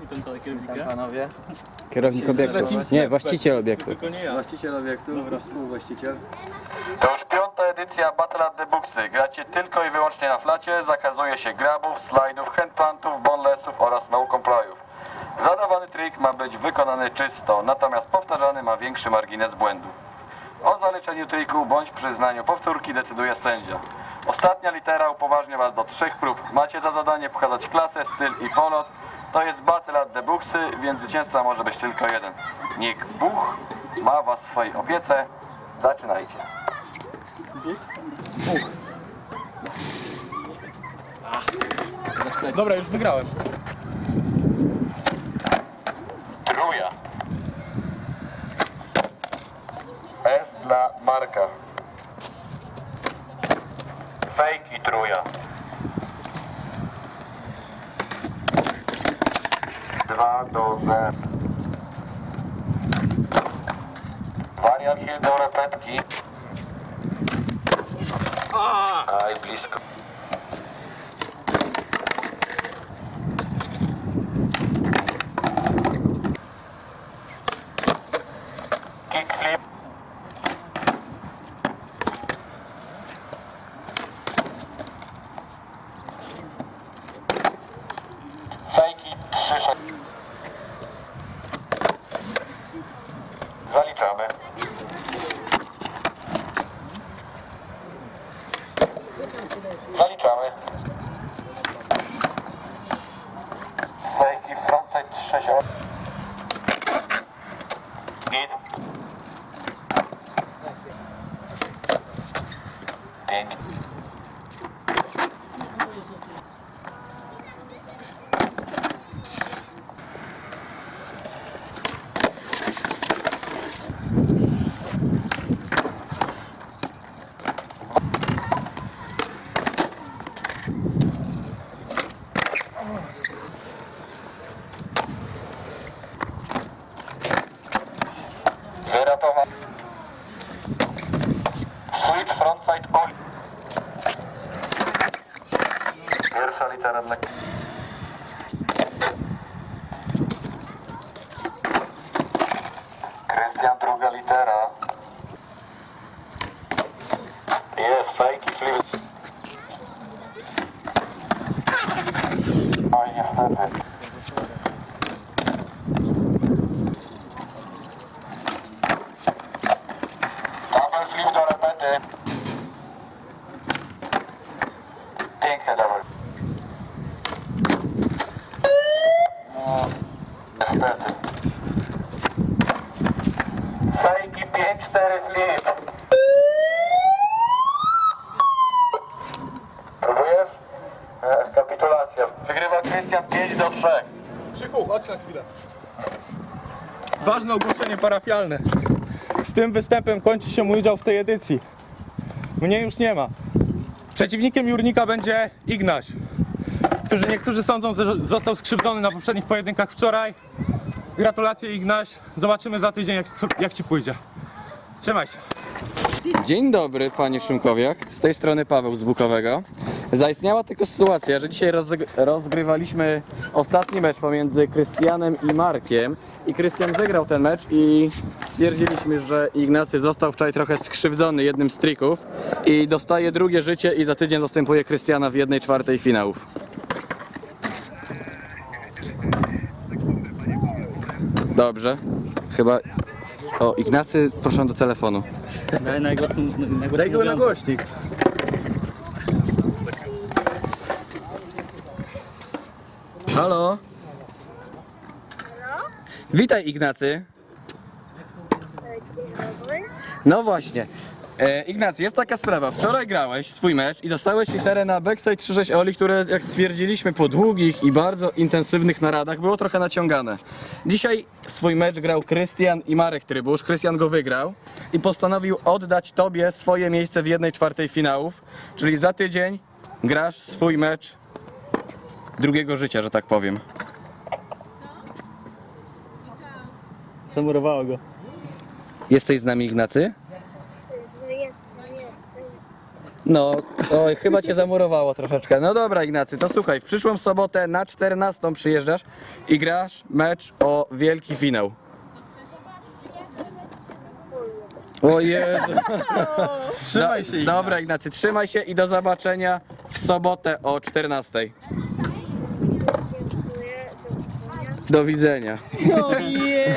Witam panowie. Kierownik obiektu. Nie, właściciel obiektu. Tylko nie ja. Właściciel obiektu, współwłaściciel. To już piąta edycja Battle at the Booksy. Gracie tylko i wyłącznie na flacie. Zakazuje się grabów, slajdów, handplantów, bonelessów oraz no complyów. Zadawany trik ma być wykonany czysto, natomiast powtarzany ma większy margines błędu. O zaliczeniu triku bądź przyznaniu powtórki decyduje sędzia. Ostatnia litera upoważnia Was do trzech prób. Macie za zadanie pokazać klasę, styl i polot. To jest Battle at the Buchsy, więc zwycięzca może być tylko jeden. Niech Buch ma was w swojej opiece. Zaczynajcie. Dobra, już wygrałem. Trójka. S dla Marka. Fejki trójka. 2 do 0. Wariant do repetki. Aj, blisko. Zaliczamy. Zaliczamy. Fejki frontside 3 Litera dla... Krystian, druga litera. Jest, fake i flip. Oj, niestety. Double flip do repety. Piękne double. No, niestety. Fejki 5-4 flip. Próbujesz? E, kapitulacja. Wygrywa Krystian 5 do 3. Krzychu, chodź na chwilę. Ważne ogłoszenie parafialne. Z tym występem kończy się mój udział w tej edycji. Mnie już nie ma. Przeciwnikiem Jurnika będzie Ignaś, który niektórzy sądzą, że został skrzywdzony na poprzednich pojedynkach wczoraj. Gratulacje Ignaś. Zobaczymy za tydzień jak, jak ci pójdzie. Trzymaj się. Dzień dobry, panie Szymkowiak. Z tej strony Paweł z Bukowego. Zaistniała tylko sytuacja, że dzisiaj rozgry- rozgrywaliśmy ostatni mecz pomiędzy Krystianem i Markiem. I Krystian wygrał ten mecz i stwierdziliśmy, że Ignacy został wczoraj trochę skrzywdzony jednym z trików i dostaje drugie życie i za tydzień zastępuje Krystiana w jednej czwartej finałów. Dobrze. Chyba... O, Ignacy, proszę do telefonu. Daj go na głośnik. Halo? Witaj Ignacy. No właśnie. E, Ignacy, jest taka sprawa. Wczoraj grałeś swój mecz i dostałeś literę na backside 3-6 Oli, które jak stwierdziliśmy po długich i bardzo intensywnych naradach było trochę naciągane. Dzisiaj swój mecz grał Krystian i Marek Trybusz. Krystian go wygrał i postanowił oddać tobie swoje miejsce w jednej czwartej finałów, czyli za tydzień grasz swój mecz drugiego życia, że tak powiem. Zamurowało go. Jesteś z nami Ignacy? No Oj, chyba cię zamurowało troszeczkę. No dobra, Ignacy, to słuchaj, w przyszłą sobotę na 14 przyjeżdżasz i grasz mecz o wielki finał. O Jezu. Trzymaj się. Dobra, Ignacy, trzymaj się i do zobaczenia w sobotę o 14. Do widzenia. Ojej.